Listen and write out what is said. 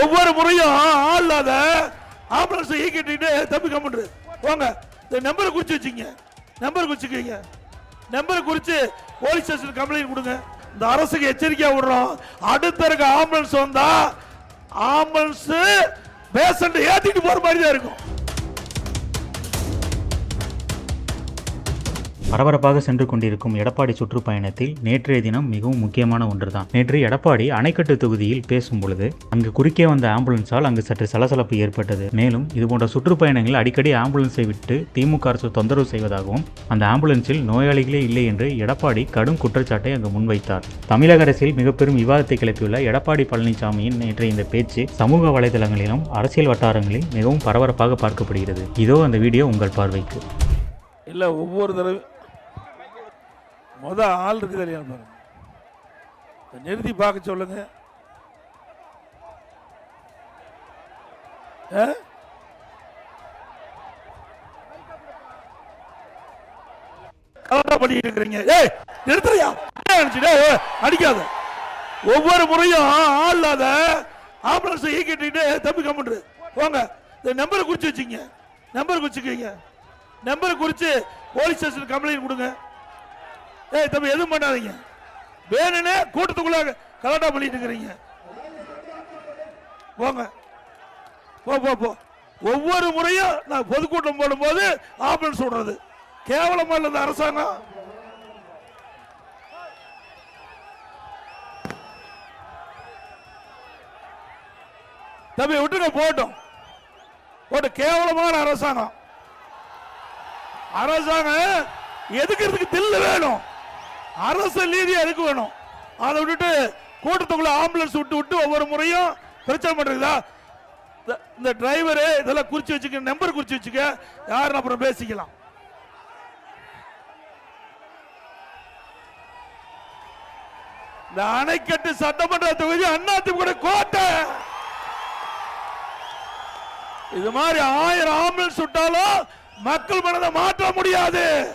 ஒவ்வொரு முறையும் ஆள் இல்லாத ஆம்புலன்ஸ் இயக்கிட்டு தம்பி கம்முன்று போங்க. இந்த நம்பரை குறிச்சு வச்சுங்க நம்பர் குறிச்சுக்கீங்க நம்பரை குறிச்சு போலீஸ் ஸ்டேஷன் கம்ப்ளைண்ட் கொடுங்க. இந்த அரசுக்கு எச்சரிக்கையாக விடுறோம். அடுத்த இருக்க ஆம்புலன்ஸ் வந்தா ஆம்புலன்ஸ் பேஷண்ட் ஏத்திட்டு போற மாதிரி தான் இருக்கும். பரபரப்பாக சென்று கொண்டிருக்கும் எடப்பாடி சுற்றுப்பயணத்தில் நேற்றைய தினம் மிகவும் முக்கியமான ஒன்றுதான். நேற்று எடப்பாடி அணைக்கட்டு தொகுதியில் பேசும் பொழுது அங்கு குறுக்கே வந்த ஆம்புலன்ஸால் அங்கு சற்று சலசலப்பு ஏற்பட்டது. மேலும் இதுபோன்ற சுற்றுப்பயணங்கள் அடிக்கடி ஆம்புலன்ஸை விட்டு திமுக அரசு தொந்தரவு செய்வதாகவும் அந்த ஆம்புலன்ஸில் நோயாளிகளே இல்லை என்று எடப்பாடி கடும் குற்றச்சாட்டை அங்கு முன்வைத்தார். தமிழக அரசில் மிக பெரும் விவாதத்தை கிளப்பியுள்ள எடப்பாடி பழனிசாமியின் நேற்றைய இந்த பேச்சு சமூக வலைதளங்களிலும் அரசியல் வட்டாரங்களில் மிகவும் பரபரப்பாக பார்க்கப்படுகிறது. இதோ அந்த வீடியோ உங்கள் பார்வைக்கு. இல்லை ஒவ்வொரு தடவை முத ஆள் இருக்குது இல்லையா பாருங்க. நிறுத்தி பார்க்க சொல்லுங்க. ஆ? கலட்டா பண்ணிட்டு இருக்கிறீங்க. ஏய் நிறுத்துறியா? அடிக்காத. ஒவ்வொரு முறையும் ஆள் இல்லாத ஆம்புலன்ஸ் இயக்கிட்டு தம்பி கம்பிட்டு போங்க. இந்த நம்பரை குறிச்சு வச்சுங்க நம்பர் குறிச்சுக்கீங்க நம்பரை குறிச்சு போலீஸ் ஸ்டேஷன் கம்ப்ளைண்ட் கொடுங்க. ஏய் தம்பி எதுவும் பண்ணாதீங்க. வேணும்னே கூட்டத்துக்குள்ள கலாட்டா பண்ணிட்டு இருக்கிறீங்க. போங்க. போ போ போ. ஒவ்வொரு முறையும் நான் பொதுக்கூட்டம் போடும்போது ஆம்புலன்ஸ் விடுறது கேவலமா இல்லை இந்த அரசாங்கம். தம்பி விட்டுங்க போட்டோம் ஒரு கேவலமான அரசாங்கம். அரசாங்கம் எதுக்கிறதுக்கு தில்லு வேணும்? அரசு நீதி எதுக்கு வேணும்? அதை விட்டுட்டு கூட்டத்துக்குள்ள ஆம்புலன்ஸ் விட்டு விட்டு ஒவ்வொரு முறையும் பிரச்சனை பண்றதா இந்த- டிரைவரு இதெல்லாம் குறிச்சு வச்சுக்க நம்பர் குறிச்சு வச்சுக்க யாருன்னு அப்புறம் பேசிக்கலாம். இந்த அணைக்கட்டு சட்டமன்ற தொகுதி அதிமுக கோட்டை. இது மாதிரி ஆயிரம் ஆம்புலன்ஸ் விட்டாலும் மக்கள் மனதை மாற்ற முடியாது.